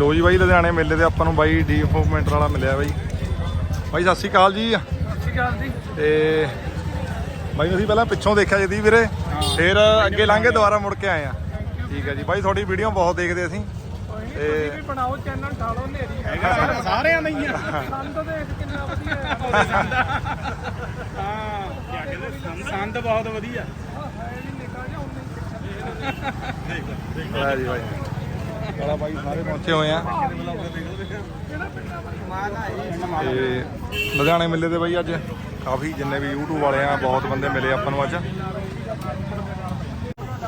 ਲੋ ਜੀ ਬਾਈ ਲੁਧਿਆਣੇ ਮੇਲੇ ਤੇ ਆਪਾਂ ਨੂੰ ਬਾਈ ਡੀ ਇੰਪਰੂਵਮੈਂਟ ਵਾਲਾ ਮਿਲਿਆ ਬਾਈ। ਬਾਈ ਸਤਿ ਸ਼੍ਰੀ ਅਕਾਲ ਜੀ। ਸਤਿ ਸ਼੍ਰੀ ਅਕਾਲ ਜੀ। ਤੇ ਬਾਈ ਅਸੀਂ ਪਹਿਲਾਂ ਪਿੱਛੋਂ ਦੇਖਿਆ ਜਦੀ ਵੀਰੇ ਫਿਰ ਅੱਗੇ ਲੰਘੇ ਦੁਬਾਰਾ ਮੁੜ ਕੇ ਆਏ ਆ। ਠੀਕ ਹੈ ਜੀ। ਬਾਈ ਤੁਹਾਡੀ ਵੀਡੀਓ ਬਹੁਤ ਦੇਖਦੇ ਅਸੀਂ। ਵੀ ਬਣਾਓ ਚੈਨਲ ਢਾਲੋ ਨੇਰੀ ਹੈਗਾ ਸਾਰਿਆਂ ਦਾ ਹੀ ਆ। ਸੰਦ ਦੇਖ ਕਿੰਨਾ ਵਧੀਆ ਹੈ। ਹਾਂ। ਕਿਆ ਕਹਿੰਦੇ ਸੰਦ- ਬਹੁਤ ਵਧੀਆ। ਹੈ ਵੀ ਨਿਕਾ ਜਾਂ ਉਨੀ ਲੈ ਜੀ ਬਾਈ। ਵਾਲਾ ਬਾਈ ਸਾਰੇ ਪਹੁੰਚੇ ਹੋਏ ਆ। ਤੇ ਲੁਧਿਆਣੇ ਮਿਲੇ ਤੇ ਬਾਈ ਅੱਜ ਕਾਫੀ ਜਿੰਨੇ ਵੀ YouTube ਵਾਲੇ ਆ, ਬਹੁਤ ਬੰਦੇ ਮਿਲੇ ਆਪਾਂ ਨੂੰ ਅੱਜ।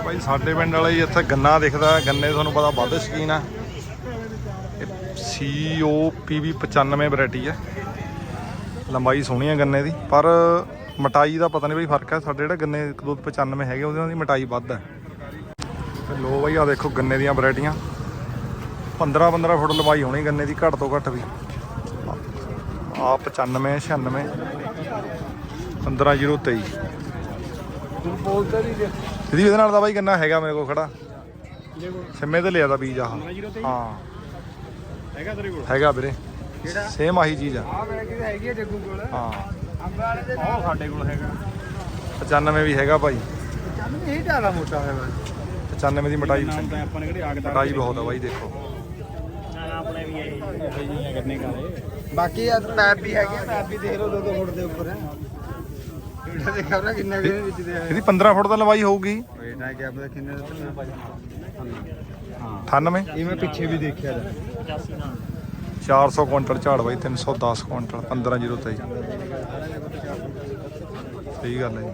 ਬਾਈ ਸਾਡੇ ਪਿੰਡ ਵਾਲੇ ਜੀ ਇੱਥੇ ਗੰਨਾ ਦਿਖਦਾ, ਗੰਨੇ ਤੁਹਾਨੂੰ ਪਤਾ ਵੱਧ ਸ਼ਕੀਨ ਆ। COPV 95 ਵੈਰਾਈਟੀ ਹੈ ਲੰਬਾਈ ਸੋਹਣੀ ਹੈ ਗੰਨੇ ਦੀ, ਪਰ ਮਟਾਈ ਦਾ ਪਤਾ ਨਹੀਂ ਬਈ ਫ਼ਰਕ ਹੈ ਸਾਡੇ ਜਿਹੜੇ ਗੰਨੇ 295 ਹੈਗੇ, ਉਹਦੇ ਦੀ ਮਟਾਈ ਵੱਧ ਹੈ ਤੇ ਲੋ ਬਈ ਆ ਦੇਖੋ ਗੰਨੇ ਦੀਆਂ ਵੈਰਾਈਟੀਆਂ। 15 15 ਫੁੱਟ ਲੰਬਾਈ ਹੋਣੀ ਗੰਨੇ ਦੀ ਘੱਟ ਤੋਂ ਘੱਟ ਵੀ। ਆ 95 96 15023 ਬੋਲਦਾ ਨਹੀਂ ਜੇ ਇਹਦੀ ਇਹਦੇ ਨਾਲ ਦਾ ਬਾਈ ਗੰਨਾ ਹੈਗਾ ਮੇਰੇ ਕੋਲ ਖੜਾ। ਸਿੰਮੇ ਤੇ ਲਿਆ ਦਾ ਬੀਜ ਆਹ। ਹਾਂ। ਹੈਗਾ ਤੇਰੇ ਕੋਲ? ਹੈਗਾ ਵੀਰੇ। ਸੇਮ ਆਹੀ ਚੀਜ਼ ਆ। ਆ ਮੈਂ ਕਿਤੇ ਹੈਗੀ ਹੈ ਜੱਗੂ ਕੋਲ। ਹਾਂ। ਅੰਬ ਵਾਲੇ ਦੇ ਉਹ ਸਾਡੇ ਕੋਲ ਹੈਗਾ। 95 ਵੀ ਹੈਗਾ ਭਾਈ ਚੱਲ ਇਹ ਜ਼ਿਆਦਾ ਮੋਟਾ ਹੈ ਬਸ 95 ਦੀ ਮਟਾਈ ਨਾਮ ਤਾਂ ਆਪਾਂ ਨੇ ਕਿਹੜੀ ਆਗ ਦਾ ਮਟਾਈ ਬਹੁਤ ਆ। ਬਾਈ ਦੇਖੋ। ਆਪਣੇ ਵੀ ਇਹ ਜੀਆਂ ਕਰਨੇ ਕਾਲੇ ਬਾਕੀ ਆ ਪੈਪ ਵੀ ਹੈਗੇ ਆ, ਪੈਪ ਵੀ ਦੇਖ ਲਓ ਦੋ ਦੋ ਫੁੱਟ ਦੇ ਉੱਪਰ ਹੈ। ਇਹਦਾ ਦੇਖਾ ਨਾ ਕਿੰਨਾ ਕਿਹਦੇ ਵਿੱਚ ਦੇ ਆਇਆ ਇਹਦੀ 15 ਫੁੱਟ ਦਾ ਲੰਬਾਈ ਹੋਊਗੀ। ਇਹਦਾ ਕੀ ਪਤਾ ਕਿੰਨੇ ਦਾ ਹਾਂ। 98 ਇਹ ਮੈਂ ਪਿੱਛੇ ਵੀ ਦੇਖਿਆ ਦਾ। 400 ਕੁਇੰਟਲ ਝਾੜ ਬਾਈ 310 ਕੁਇੰਟਲ 15023 ਸਹੀ ਗੱਲ ਹੈ ਜੀ।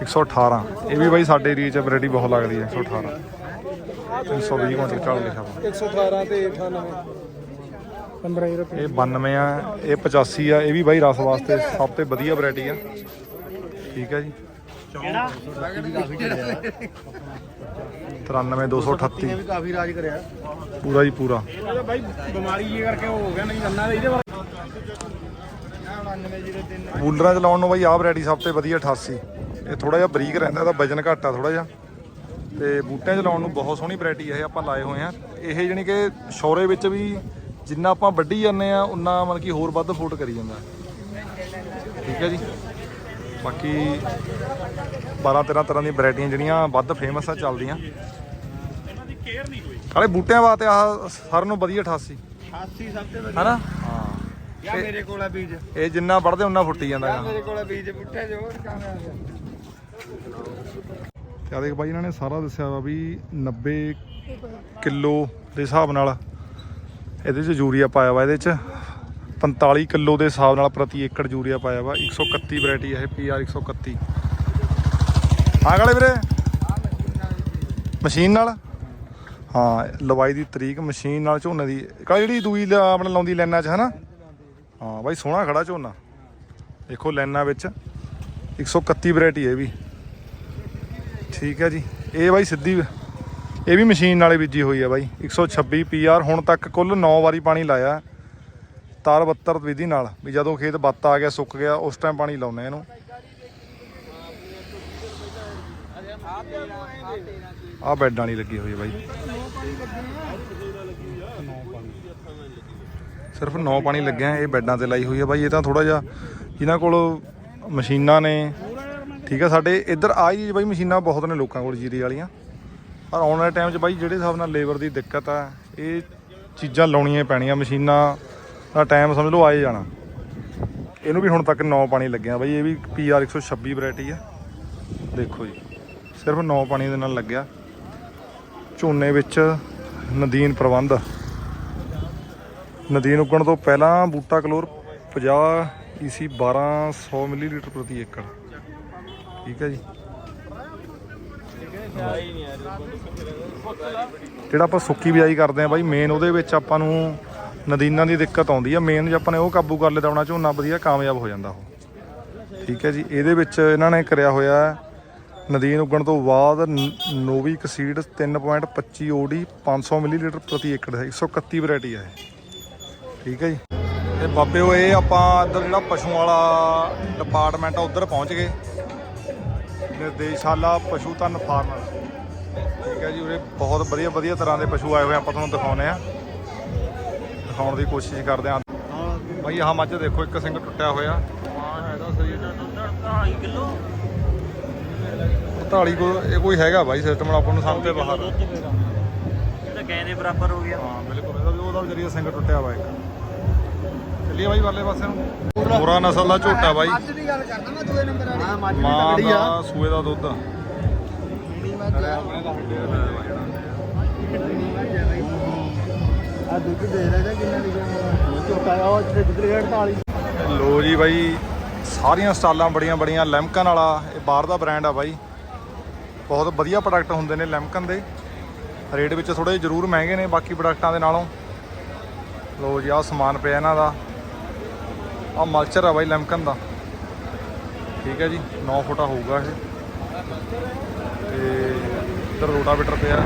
118 ਇਹ ਵੀ ਬਾਈ ਸਾਡੇ ਏਰੀਆ 'ਚ ਵੈਰਾਈਟੀ ਬਹੁਤ ਲੱਗਦੀ ਹੈ 118 320 ਕੁਇੰਟਲ ਝਾੜ ਲਿਖਿਆ ਵਾ। 118 ਤੇ 98 15 ਰੁਪਏ। ਇਹ 92 ਆ ਇਹ 85 ਆ ਇਹ ਵੀ ਬਾਈ ਰਸ ਵਾਸਤੇ ਸਭ ਤੋਂ ਵਧੀਆ ਵੈਰਾਈਟੀ ਆ। ਠੀਕ ਹੈ ਜੀ। 93238 ਵੀ ਕਾਫੀ ਰਾਜ ਕਰਿਆ। ਪੂਰਾ ਜੀ ਪੂਰਾ। ਬਾਈ ਬਿਮਾਰੀ ਜੀ ਕਰਕੇ ਉਹ ਹੋ ਗਿਆ ਨਹੀਂ ਗੰਨਾ ਇਹਦੇ ਬਾਰੇ 9903 ਕੂਲਰਾਂ 'ਚ ਲਾਉਣ ਨੂੰ ਬਾਈ ਆਹ ਵੈਰਾਈਟੀ ਸਭ ਤੋਂ ਵਧੀਆ 88 ਇਹ ਥੋੜਾ ਜਿਹਾ ਬਰੀਕ ਰਹਿੰਦਾ ਇਹਦਾ ਵਜਨ ਘੱਟ ਆ ਥੋੜਾ ਜਿਹਾ। ਤੇ ਬੂਟਿਆਂ 'ਚ ਲਾਉਣ ਨੂੰ ਬਹੁਤ ਸੋਹਣੀ ਵੈਰਾਈਟੀ ਇਹ ਆਪਾਂ ਲਾਏ ਹੋਏ ਆ। ਇਹ ਜਾਣੀ ਕਿ ਸ਼ੌਰੇ ਵਿੱਚ ਵੀ ਜਿੰਨਾ ਆਪਾਂ ਵੱਢੀ ਜਾਂਦੇ ਆ ਉਨਾ ਮਤਲਬ ਕਿ ਹੋਰ ਵੱਧ ਫੂਟ ਕਰੀ ਜਾਂਦਾ। ਠੀਕ ਹੈ ਜੀ। ਬਾਕੀ 12 13 ਤਰ੍ਹਾਂ ਦੀਆਂ ਵੈਰਾਈਟੀਆਂ ਜਿਹੜੀਆਂ ਵੱਧ ਫੇਮਸ ਆ ਚੱਲਦੀਆਂ। ਇਹਨਾਂ ਦੀ ਕੇਅਰ ਨਹੀਂ ਹੋਈ ਨਾਲੇ ਬੂਟਿਆਂ ਵਾਸਤੇ ਆਹ ਸਾਰਿਆਂ ਨੂੰ ਵਧੀਆ 88 88 ਸਭ ਤੋਂ ਵਧੀਆ। ਹੈਨਾ? ਹਾਂ। ਯਾ ਮੇਰੇ ਕੋਲ ਆ ਬੀਜ। ਇਹ ਜਿੰਨਾ ਵੱਢਦੇ ਉਨਾ ਫੁੱਟੀ ਜਾਂਦਾ ਯਾ ਮੇਰੇ ਕੋਲ ਆ ਬੀਜ ਬੁੱਟੇ ਜੋ ਕਾਮਯਾਬ ਤੇ ਆ ਦੇਖ ਬਾਈ ਇਹਨਾਂ ਨੇ ਸਾਰਾ ਦੱਸਿਆ ਵਾ ਵੀ 90 ਕਿਲੋ ਦੇ ਹਿਸਾਬ ਨਾਲ ਇਹਦੇ 'ਚ ਯੂਰੀਆ ਪਾਇਆ ਵਾ, ਇਹਦੇ 'ਚ 45 ਕਿਲੋ ਦੇ ਹਿਸਾਬ ਨਾਲ ਪ੍ਰਤੀ ਏਕੜ ਯੂਰੀਆ ਪਾਇਆ ਵਾ 131 ਵੈਰਾਈਟੀ ਹੈ ਇਹ ਪੀਆਰ 131 ਹਾਂ ਗਾਲੇ ਵੀਰੇ? ਮਸ਼ੀਨ ਨਾਲ? ਹਾਂ, ਲਵਾਈ ਦੀ ਤਰੀਕ ਮਸ਼ੀਨ ਨਾਲ ਝੋਨੇ ਦੀ। ਕਾ ਜਿਹੜੀ ਦੂਈ ਲ- ਆਪਣੇ ਲਾਉਂਦੀ ਲੈਣਾ 'ਚ, ਹਨਾ? ਹਾਂ, ਬਾਈ ਸੋਹਣਾ ਖੜਾ ਝੋਨਾ। ਦੇਖੋ ਲੈਣਾ ਵਿੱਚ 131 ਵੈਰਾਈਟੀ ਹੈ ਵੀ। ਠੀਕ ਹੈ ਜੀ। ਇਹ ਬਾਈ ਸਿੱਧੀ ਇਹ ਵੀ ਮਸ਼ੀਨ ਨਾਲੇ ਬੀਜੀ ਹੋਈ ਹੈ ਬਾਈ। 126 ਪੀਆਰ ਹੁਣ ਤੱਕ ਕੁੱਲ 9 ਵਾਰੀ ਪਾਣੀ ਲਾਇਆ। ਤਾਰ 72 ਵਿਧੀ ਨਾਲ ਵੀ ਜਦੋਂ ਖੇਤ ਬੱਤ ਆ ਗਿਆ, ਸੁੱਕ ਗਿਆ, ਉਸ ਟਾਈਮ ਪਾਣੀ ਲਾਉਨੇ ਇਹਨੂੰ। ਆ ਬੈੱਡ ਵਾਲੀ ਲੱਗੀ ਹੋਈ ਹੈ ਬਾਈ। ਸਿਰਫ 9 ਪਾਣੀ ਲੱਗਿਆ, ਇਹ ਬੈਡਾਂ ਤੇ ਲਾਈ ਹੋਈ ਹੈ ਬਾਈ। ਇਹ ਤਾਂ ਥੋੜਾ ਜਿਹਾ ਜਿਨ੍ਹਾਂ ਕੋਲ ਮਸ਼ੀਨਾਂ ਨੇ ਠੀਕ ਹੈ ਸਾਡੇ ਇੱਧਰ ਆ ਜੀ ਬਾਈ ਮਸ਼ੀਨਾਂ ਬਹੁਤ ਨੇ ਲੋਕਾਂ ਕੋਲ ਜੀਰੀ ਵਾਲੀਆਂ। ਪਰ ਆਉਣ ਵਾਲੇ ਟਾਈਮ 'ਚ ਬਾਈ ਜਿਹੜੇ ਹਿਸਾਬ ਨਾਲ ਲੇਬਰ ਦੀ ਦਿੱਕਤ ਆ, ਇਹ ਚੀਜ਼ਾਂ ਲਾਉਣੀਆਂ ਪੈਣੀਆਂ, ਮਸ਼ੀਨਾਂ ਦਾ ਟਾਈਮ ਸਮਝ ਲਓ ਆਏ ਜਾਣਾ। ਇਹਨੂੰ ਵੀ ਹੁਣ ਤੱਕ 9 ਪਾਣੀ ਲੱਗਿਆ ਬਾਈ, ਇਹ ਵੀ ਪੀਆਰ 126 ਵੈਰਾਈਟੀ ਆ। ਦੇਖੋ ਜੀ, ਸਿਰਫ 9 ਪਾਣੀ ਦੇ ਨਾਲ ਲੱਗਿਆ। ਝੋਨੇ ਵਿੱਚ ਨਦੀਨ ਪ੍ਰਬੰਧ। ਨਦੀਨ ਉੱਗਣ ਤੋਂ ਪਹਿਲਾਂ ਬੂਟਾ ਕਲੋਰ 50 ਈਸੀ 1200 ਮਿਲੀਲੀਟਰ ਪ੍ਰਤੀ ਏਕੜ। ਠੀਕ ਹੈ ਜੀ। ਜਿਹੜਾ ਆਪਾਂ ਸੁੱਕੀ ਬਿਜਾਈ ਕਰਦੇ ਆ ਬਾਈ ਮੇਨ ਉਹਦੇ ਵਿੱਚ ਆਪਾਂ ਨੂੰ ਨਦੀਨਾਂ ਦੀ ਦਿੱਕਤ ਆਉਂਦੀ ਆ। ਮੇਨ ਜੇ ਆਪਾਂ ਨੇ ਉਹ ਕਾਬੂ ਕਰ ਲਿਆ ਤਾਂ ਆਪਣਾ ਝੋਨਾ ਵਧੀਆ ਕਾਮਯਾਬ ਹੋ ਜਾਂਦਾ ਉਹ। ਠੀਕ ਹੈ ਜੀ, ਇਹਦੇ ਵਿੱਚ ਇਹਨਾਂ ਨੇ ਕਰਿਆ ਹੋਇਆ ਨਦੀਨ ਉੱਗਣ ਤੋਂ ਬਾਅਦ ਨ- ਨੋਵਿਕ ਸੀਡ 3.25 ਓਡੀ 500 ਮਿਲੀਲੀਟਰ ਪ੍ਰਤੀ ਏਕੜ ਹੈ 131 ਵੈਰਾਈਟੀ ਹੈ ਠੀਕ ਹੈ ਜੀ। ਤੇ ਬਾਬਿਓ, ਇਹ ਆਪਾਂ ਇੱਧਰ ਜਿਹੜਾ ਪਸ਼ੂਆਂ ਵਾਲਾ ਡਿਪਾਰਟਮੈਂਟ ਆ, ਉੱਧਰ ਪਹੁੰਚ ਗਏ। ਨਿਰਦੇਸ਼ਾਲਾ ਪਸ਼ੂ ਧਨ ਫਾਰਮ। ਠੀਕ ਹੈ ਜੀ ਉਰੇ ਬਹੁਤ ਵਧੀਆ ਵਧੀਆ ਤਰ੍ਹਾਂ ਦੇ ਪਸ਼ੂ ਆਏ ਹੋਏ ਆਪਾਂ ਤੁਹਾਨੂੰ ਦਿਖਾਉਨੇ ਆ ਦਿਖਾਉਣ ਦੀ ਕੋਸ਼ਿਸ਼ ਕਰਦੇ ਆ ਭਾਈ ਆਹ ਮੱਝ ਦੇਖੋ ਇੱਕ ਸਿੰਘ ਟੁੱਟਿਆ ਹੋਇਆ। ਹਾਂ ਹੈਗਾ ਸਰੀਰ ਦਾ ਦੁੱਧ 2.5 ਕਿਲੋ 43 ਕੋ ਇਹ ਕੋਈ ਹੈਗਾ ਬਾਈ ਸਿਸਟਮ ਆਪਾਂ ਨੂੰ ਸਮਝ ਤੇ ਬਾਹਰ। ਇਹ ਤਾਂ ਗਏ ਦੇ ਬਰਾਬਰ ਹੋ ਗਿਆ ਹਾਂ ਬਿਲਕੁਲ ਇਹਦਾ ਵੀ ਉਹਦਾ ਵੀ ਜਰੀਆ ਸਿੰਘ ਟੁੱਟਿਆ ਵਾ ਇੱਕ। ਚੱਲੀਏ ਬਾਈ ਵਾਲੇ ਪਾਸੇ ਨੂੰ। ਮੋਰਾ ਨਸਲ ਦਾ ਝੋਟਾ ਬਾਈ। ਅੱਜ ਦੀ ਗੱਲ ਕਰਦਾ ਮੈਂ ਦੂਏ ਨੰਬਰ ਵਾਲੀ। ਹਾਂ ਮੱਝ ਵੀ ਮਾਂ ਤਗੜੀ ਆ। ਦਾ ਸੂਏ ਦਾ ਦੁੱਧ। ਆ ਆ ਆ ਦੁੱਧ ਦੇ ਰਿਹਾ ਜਾਂ ਕਿੰਨਾ ਲਿਖਿਆ ਹੋਇਆ? ਝੋਟਾ ਆ ਉਹ ਇੱਥੇ ਦੁੱਧ ਰੇਟ 48 ਲੋ ਜੀ ਬਾਈ ਸਾਰੀਆਂ ਸਟਾਲਾਂ ਬੜੀਆਂ ਬੜੀਆਂ। ਲੈਮਕਨ ਵਾਲਾ ਇਹ ਬਾਹਰ ਦਾ ਬ੍ਰਾਂਡ ਆ ਬਾਈ। ਬਹੁਤ ਵਧੀਆ ਪ੍ਰੋਡਕਟ ਹੁੰਦੇ ਨੇ ਲੈਮਕਨ ਦੇ। ਰੇਟ ਵਿੱਚ ਥੋੜੇ ਜ਼ਰੂਰ ਮਹਿੰਗੇ ਨੇ ਬਾਕੀ ਪ੍ਰੋਡਕਟਾਂ ਦੇ ਨਾਲੋਂ। ਲੋ ਜੀ ਆਹ ਸਮਾਨ ਪਿਆ ਇਹਨਾਂ ਦਾ। ਆਹ ਮਲਚਰ ਆ ਬਾਈ ਲੈਮਕਨ ਦਾ। ਠੀਕ ਹੈ ਜੀ 9 ਫੁੱਟਾ ਹੋਊਗਾ ਇਹ। ਤੇ ਇੱਧਰ ਰੋਟਾਵੇਟਰ ਪਿਆ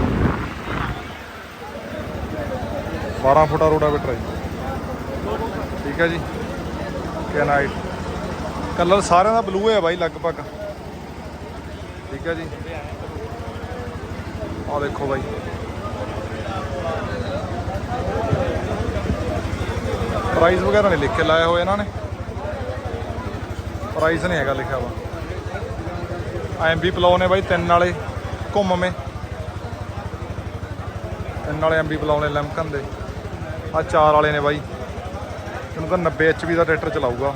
12 ਫੁੱਟਾ ਰੋਟਾਵੇਟਰ ਹੈ ਜੀ। ਠੀਕ ਹੈ ਜੀ। ਕੈਨਾਈਟ ਕਲਰ ਸਾਰਿਆਂ ਦਾ ਬਲੂ ਹੈ ਬਾਈ, ਲਗਭਗ। ਠੀਕ ਹੈ ਜੀ। ਆਹ ਦੇਖੋ ਬਾਈ। ਪ੍ਰਾਈਸ ਵਗੈਰਾ ਨਹੀਂ ਲਿਖ ਕੇ ਲਾਇਆ ਹੋਇਆ ਇਹਨਾਂ ਨੇ। ਪ੍ਰਾਈਸ ਨਹੀਂ ਹੈਗਾ ਲਿਖਿਆ ਵਾ। ਐਮਬੀ ਪਲਾਉ ਨੇ ਬਾਈ ਤਿੰਨ ਵਾਲੇ ਘੁੰਮਵੇਂ ਤਿੰਨ ਵਾਲੇ ਐਮਬੀ ਪਲਾਉ ਨੇ ਲੈਮਕਨ ਦੇ। ਆ ਚਾਰ ਵਾਲੇ ਨੇ ਬਾਈ। ਇਹਨੂੰ ਤਾਂ 90 ਐਚਪੀ ਦਾ ਟਰੈਕਟਰ ਚਲਾਊਗਾ।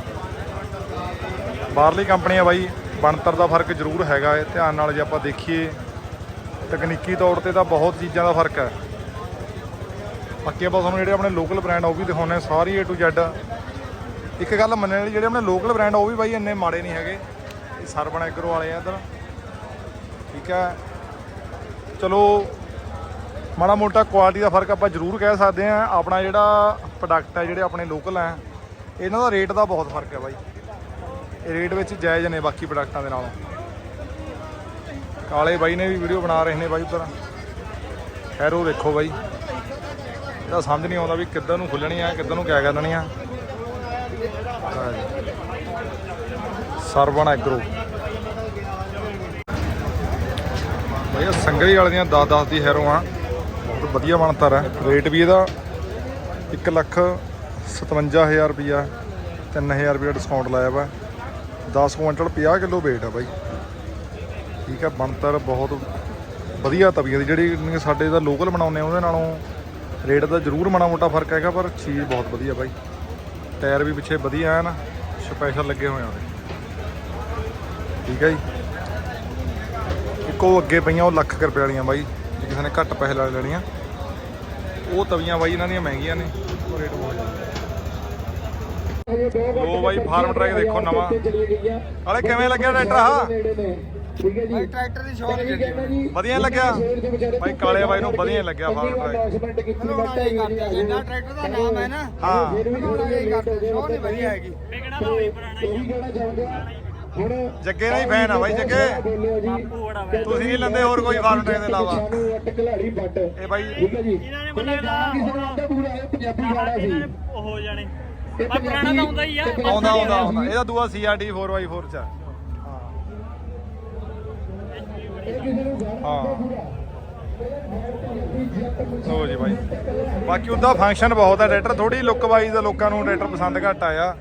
ਬਾਹਰਲੀ ਕੰਪਨੀ ਆ ਬਾਈ, ਬਣਤਰ ਦਾ ਫ਼ਰਕ ਜ਼ਰੂਰ ਹੈਗਾ ਹੈ ਧਿਆਨ ਨਾਲ ਜੇ ਆਪਾਂ ਦੇਖੀਏ, ਤਕਨੀਕੀ ਤੌਰ ਤੇ ਤਾਂ ਬਹੁਤ ਚੀਜ਼ਾਂ ਦਾ ਫ਼ਰਕ ਹੈ। ਬਾਕੀ ਆਪਾਂ ਤੁਹਾਨੂੰ ਜਿਹੜੇ ਆਪਣੇ ਲੋਕਲ ਬ੍ਰਾਂਡ ਆ, ਉਹ ਵੀ ਦਿਖਾਉਂਦੇ ਆ ਸਾਰੀ A to Z ਇੱਕ ਗੱਲ ਮੰਨਣ ਵਾਲੀ, ਜਿਹੜੇ ਆਪਣੇ ਲੋਕਲ ਬ੍ਰਾਂਡ ਆ, ਉਹ ਵੀ ਬਾਈ ਇੰਨੇ ਮਾੜੇ ਨਹੀਂ ਹੈਗੇ। ਇਹ ਸਰਬਣ ਐਗਰੋ ਵਾਲੇ ਆ ਇੱਧਰ। ਠੀਕ ਹੈ। ਚਲੋ, ਮਾੜਾ ਮੋਟਾ ਕੁਆਲਿਟੀ ਦਾ ਫ਼ਰਕ ਆਪਾਂ ਜ਼ਰੂਰ ਕਹਿ ਸਕਦੇ ਆ ਆਪਣਾ ਜਿਹੜਾ ਪ੍ਰੋਡਕਟ ਹੈ ਜਿਹੜੇ ਆਪਣੇ ਲੋਕਲ ਆ, ਇਹਨਾਂ ਦਾ ਰੇਟ ਦਾ ਬਹੁਤ ਫ਼ਰਕ ਹੈ ਬਾਈ। ਇਹ ਰੇਟ ਵਿੱਚ ਜਾਇਜ਼ ਨੇ ਬਾਕੀ ਪ੍ਰੋਡਕਟਾਂ ਦੇ ਨਾਲੋਂ। ਕਾਲੇ ਬਾਈ ਨੇ ਵੀ ਵੀਡੀਓ ਬਣਾ ਰਹੇ ਨੇ ਬਾਈ ਉੱਧਰ। ਖੈਰ ਉਹ ਦੇਖੋ ਬਾਈ। ਇਹਦਾ ਸਮਝ ਨਹੀਂ ਆਉਂਦਾ ਵੀ ਕਿੱਧਰ ਨੂੰ ਖੁੱਲਣੀ ਆ, ਕਿੱਧਰ ਨੂੰ ਕਿਆ ਕਰਨੀ ਆ। ਸਰਵਣ ਐਗਰੋ। ਬਾਈ ਇਹ ਸੰਗਰੀ ਵਾਲੇ ਦੀਆਂ 10 10 ਦੀ ਹੈਰੋ ਆ। ਬਹੁਤ ਵਧੀਆ ਬਣਤਰ ਹੈ ਰੇਟ ਵੀ ਇਹਦਾ 1 ਲੱਖ 57000 ਰੁਪਿਆ 3000 ਰੁਪਿਆ ਡਿਸਕਾਊਂਟ ਲਾਇਆ ਵਾ। 10 ਕੁਇੰਟਲ 50 ਕਿਲੋ weight ਆ ਬਾਈ। ਠੀਕ ਹੈ ਬਣਤਰ ਬਹੁਤ ਵਧੀਆ ਤਵੀਆਂ ਦੀ। ਜਿਹੜੀ ਸਾਡੇ ਦਾ ਲੋਕਲ ਬਣਾਉਂਦੇ ਆ, ਉਹਦੇ ਨਾਲੋਂ ਰੇਟ ਦਾ ਜ਼ਰੂਰ ਮਾੜਾ ਮੋਟਾ ਫ਼ਰਕ ਹੈਗਾ ਪਰ ਚੀਜ਼ ਬਹੁਤ ਵਧੀਆ ਬਾਈ। ਟਾਇਰ ਵੀ ਪਿੱਛੇ ਵਧੀਆ ਐਨ ਸਪੈਸ਼ਲ ਲੱਗੇ ਹੋਏ ਆ ਉਹਦੇ। ਠੀਕ ਹੈ ਜੀ। ਇੱਕੋ ਅੱਗੇ ਪਈਆਂ ਉਹ ਲੱਖ ਰੁਪਏ ਵਾਲੀਆਂ ਬਾਈ ਜੇ ਕਿਸੇ ਨੇ ਘੱਟ ਪੈਸੇ ਲਾ ਲੈਣੀਆਂ। ਉਹ ਤਵੀਆਂ ਬਾਈ ਇਹਨਾਂ ਦੀਆਂ ਮਹਿੰਗੀਆਂ ਨੇ ਉਹ ਰੇਟ ਬਹੁਤ ਲੋ ਬਾਈ ਫਾਰਮ ਟਰੈਕ ਦੇਖੋ ਨਵਾਂ। ਨਾਲੇ ਕਿਵੇਂ ਲੱਗਿਆ ਟਰੈਕਟਰ ਆ ਭਾਈ ਟਰੈਕਟਰ ਦੀ ਸ਼ੌਕ ਜਿਹੜੀ ਵਧੀਆ ਲੱਗਿਆ। ਬਾਈ ਕਾਲੇ ਬਾਈ ਨੂੰ ਵਧੀਆ ਲੱਗਿਆ ਫਾਰਮ ਟਰੈਕ ਜਿੰਨਾ ਟਰੈਕਟਰ ਦਾ ਨਾਮ ਹੈ ਨਾ ਹਾਂ। ਬਣਾਉਣਾ ਇਹ ਕਰਦੇ ਸ਼ੌਕ ਨਹੀਂ ਵਧੀਆ ਹੈਗੀ। ਵਿਕਣਾ ਤਾਂ ਹੋਈ ਪੁਰਾਣਾ ਹੀ ਆ। ਜੱਗੇ ਦਾ ਹੀ ਫੈਨ ਆ ਬਾਈ ਜੱਗੇ। ਵਾ ਤੁਸੀਂ ਨਹੀਂ ਲੈਂਦੇ ਹੋਰ ਕੋਈ ਫਾਰਮ ਟਰੈਕ ਦੇ ਇਲਾਵਾ। ਇਹ ਬਾਈ ਇਹਨਾਂ ਨੇ ਮੈਨੂੰ ਲੱਗਦਾ ਇਹਨਾਂ ਨੇ ਉਹ ਹੋ ਜਾਣੇ। ਪੁਰਾਣਾ ਤਾਂ ਹੁੰਦਾ ਹੀ ਆ ਆਉਂਦਾ ਆਉਂਦਾ ਆਉਂਦਾ। ਇਹਦਾ ਦੂਆ CRD 4x4 ਚ ਆ। ਹਾਂ। ਸੋ ਜੀ ਬਾਈ। ਬਾਕੀ ਉਹਦਾ ਫੰਕਸ਼ਨ ਬਹੁਤ ਹੈ ਟਰੈਕਟਰ ਥੋੜੀ ਲੁੱਕ ਵਾਈਜ਼ ਲੋਕਾਂ ਨੂੰ ਟਰੈਕਟਰ ਪਸੰਦ ਘੱਟ ਆਇਆ।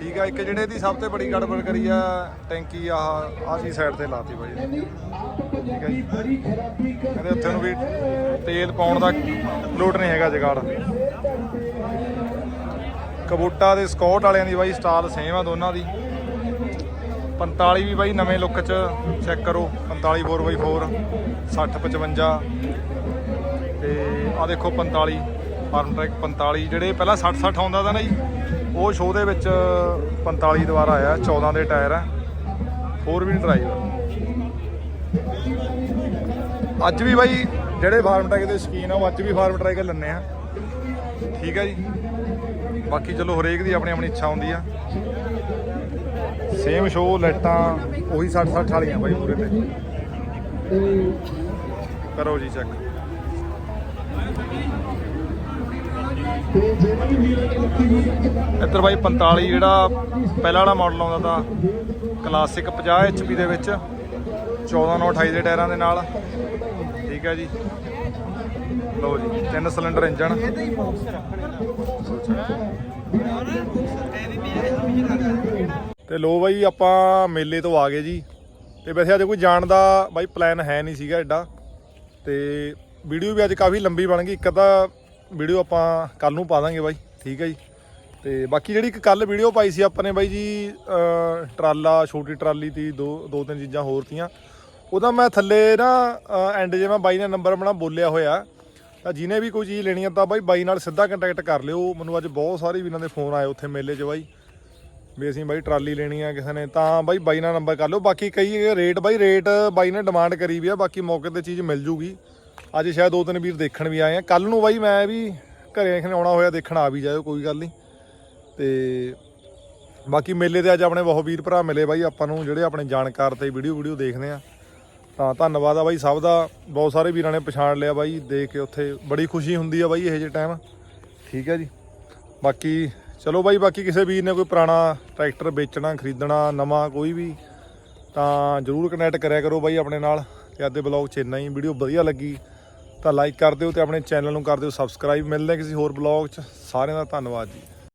ਠੀਕ ਆ, ਇੱਕ ਜਿਹੜੇ ਦੀ ਸਭ ਤੋਂ ਬੜੀ ਗੜਬੜ ਕਰੀ ਆ, ਟੈਂਕੀ ਆਹ ਆਹ ਸਾਈਡ ਤੇ ਲਾਤੀ ਬਾਈ। ਠੀਕ ਹੈ ਜੀ। ਕਹਿੰਦੇ ਉੱਥੇ ਨੂੰ ਵੀ ਤੇਲ ਪਾਉਣ ਦਾ ਲੋਡ ਨਹੀਂ ਹੈਗਾ ਜਗਾੜ। ਕਬੂਟਾ ਦੇ ਸਕਾਟ ਵਾਲਿਆਂ ਦੀ ਬਾਈ ਸਟਾਲ ਸੇਮ ਆ ਦੋਨਾਂ ਦੀ। 45 ਵੀ ਬਾਈ ਨਵੇਂ ਲੁੱਕ ਚ ਚੈੱਕ ਕਰੋ। 45 4x4 60 55 ਤੇ ਆ ਦੇਖੋ 45 ਫਾਰਮ ਟਰੈਕ 45 ਜਿਹੜੇ ਪਹਿਲਾਂ 60 60 ਆਉਂਦਾ ਤਾਂ ਨਾ ਜੀ ਉਹ ਸ਼ੋਅ ਦੇ ਵਿੱਚ 45 ਦੁਆਰਾ ਆਇਆ 14 ਦੇ ਟਾਇਰ ਆ 4 ਵੀਲ ਡਰਾਈਵ ਅੱਜ ਵੀ ਬਾਈ ਜਿਹੜੇ ਫਾਰਮ ਟਰੈਕ ਦੇ ਸ਼ਕੀਨ ਆ, ਉਹ ਅੱਜ ਵੀ ਫਾਰਮ ਟਰੈਕ ਲੈਣੇ ਆ। ਠੀਕ ਹੈ ਜੀ। ਬਾਕੀ ਚਲੋ ਹਰੇਕ ਦੀ ਆਪਣੀ ਆਪਣੀ ਇੱਛਾ ਹੁੰਦੀ ਆ। ਸੇਮ ਸ਼ੋਅ ਲਾਈਟਾਂ, ਉਹੀ 60 60 ਵਾਲੀਆਂ ਬਾਈ ਪੂਰੇ ਤੇ। ਕਰੋ ਜੀ ਚੈੱਕ ਇੱਧਰ ਬਾਈ 45 ਜਿਹੜਾ ਪਹਿਲਾ ਵਾਲਾ ਮਾਡਲ ਆਉਂਦਾ ਤਾਂ ਕਲਾਸਿਕ 50 HP ਦੇ ਵਿੱਚ 14 9 28 ਦੇ ਟਾਇਰਾਂ ਦੇ ਨਾਲ। ਠੀਕ ਹੈ ਜੀ। ਲਓ ਜੀ ਤਿੰਨ ਸਿਲੰਡਰ ਇੰਜਨ ਤੇ ਲੋ ਬਾਈ ਆਪਾਂ ਮੇਲੇ ਤੋਂ ਆ ਗਏ ਜੀ। ਤੇ ਵੈਸੇ ਅੱਜ ਕੋਈ ਜਾਣ ਦਾ ਬਾਈ ਪਲਾਨ ਹੈ ਨਹੀਂ ਸੀਗਾ ਐਡਾ ਤੇ ਵੀਡੀਓ ਵੀ ਅੱਜ ਕਾਫੀ ਲੰਬੀ ਬਣ ਗਈ। ਇੱਕ ਅੱਧਾ ਵੀਡੀਓ ਆਪਾਂ ਕੱਲ ਨੂੰ ਪਾ ਦਾਂਗੇ ਬਾਈ, ਠੀਕ ਹੈ ਜੀ। ਤੇ ਬਾਕੀ ਜਿਹੜੀ ਇੱਕ ਕੱਲ ਵੀਡੀਓ ਪਾਈ ਸੀ ਆਪਾਂ ਨੇ ਬਾਈ ਜੀ ਟਰਾਲਾ, ਛੋਟੀ ਟਰਾਲੀ ਤੀ, ਦੋ ਦੋ ਤਿੰਨ ਚੀਜ਼ਾਂ ਹੋਰ ਤੀਆਂ। ਉਹਦਾ ਮੈਂ ਥੱਲੇ ਨਾ ਐਂਡ ਜੇ ਮੈਂ ਬਾਈ ਨੇ ਨੰਬਰ ਆਪਣਾ ਬੋਲਿਆ ਹੋਇਆ, ਤਾਂ ਜਿਹਨੇ ਵੀ ਕੋਈ ਚੀਜ਼ ਲੈਣੀ ਆ ਤਾਂ ਬਾਈ ਬਾਈ ਨਾਲ ਸਿੱਧਾ ਕੰਟੈਕਟ ਕਰ ਲਿਓ। ਮੈਨੂੰ ਅੱਜ ਬਹੁਤ ਸਾਰੇ ਵੀਰਾਂ ਦੇ ਫੋਨ ਆਏ ਉੱਥੇ ਮੇਲੇ 'ਚ ਬਾਈ। ਵੀ ਅਸੀਂ ਬਾਈ ਟਰਾਲੀ ਲੈਣੀ ਆ ਕਿਸੇ ਨੇ, ਤਾਂ ਬਾਈ ਬਾਈ ਨਾਲ ਨੰਬਰ ਕਰ ਲਿਓ। ਬਾਕੀ ਕਈ ਰੇਟ ਬਾਈ ਰੇਟ ਬਾਈ ਨੇ ਡਿਮਾਂਡ ਕਰੀ ਵੀ ਆ, ਬਾਕੀ ਮੌਕੇ ਤੇ ਚੀਜ਼ ਮਿਲ ਜੂਗੀ। ਅੱਜ ਸ਼ਾਇਦ ਦੋ ਤਿੰਨ ਵੀਰ ਦੇਖਣ ਵੀ ਆਏ ਆ। ਕੱਲ ਨੂੰ ਬਾਈ ਮੈਂ ਵੀ ਘਰੇ ਖਣੇ ਆਉਣਾ ਹੋਇਆ, ਦੇਖਣ ਆ ਵੀ ਜਾਇਓ, ਕੋਈ ਗੱਲ ਨਹੀਂ। ਤੇ ਬਾਕੀ ਮੇਲੇ ਤੇ ਅੱਜ ਆਪਣੇ ਬਹੁਤ ਵੀਰ ਭਰਾ ਮਿਲੇ ਬਾਈ, ਆਪਾਂ ਨੂੰ ਜਿਹੜੇ ਆਪਣੇ ਜਾਣਕਾਰ ਤੇ ਵੀਡੀਓ ਵੀਡੀਓ ਦੇਖਦੇ ਆ। ਤਾਂ ਧੰਨਵਾਦ ਆ ਬਾਈ, ਸਭ ਦਾ। ਬਹੁਤ ਸਾਰੇ ਵੀਰਾਂ ਨੇ ਪਛਾਣ ਲਿਆ ਬਾਈ, ਦੇਖ ਕੇ ਉੱਥੇ ਬੜੀ ਖੁਸ਼ੀ ਹੁੰਦੀ ਆ ਬਾਈ ਇਹੋ ਜਿਹੇ ਟਾਈਮ ਠੀਕ ਹੈ ਜੀ। ਬਾਕੀ ਚਲੋ ਬਾਈ, ਬਾਕੀ ਕਿਸੇ ਵੀਰ ਨੇ ਕੋਈ ਪੁਰਾਣਾ ਟਰੈਕਟਰ ਵੇਚਣਾ, ਖਰੀਦਣਾ, ਨਵਾਂ ਕੋਈ ਵੀ, ਤਾਂ ਜਰੂਰ ਕਨੈਕਟ ਕਰਿਆ ਕਰੋ ਬਾਈ ਆਪਣੇ ਨਾਲ। ਤੇ ਅੱਜ ਦੇ ਬਲੌਗ 'ਚ ਇੰਨਾ ਹੀ। ਵੀਡੀਓ ਵਧੀਆ ਲੱਗੀ ਤਾਂ ਲਾਈਕ ਕਰ ਦਿਓ ਤੇ ਆਪਣੇ ਚੈਨਲ ਨੂੰ ਕਰ ਦਿਓ ਸਬਸਕ੍ਰਾਈਬ ਮਿਲਦੇ ਕਿਸੇ ਹੋਰ ਬਲੌਗ 'ਚ। ਸਾਰਿਆਂ ਦਾ ਧੰਨਵਾਦ ਜੀ।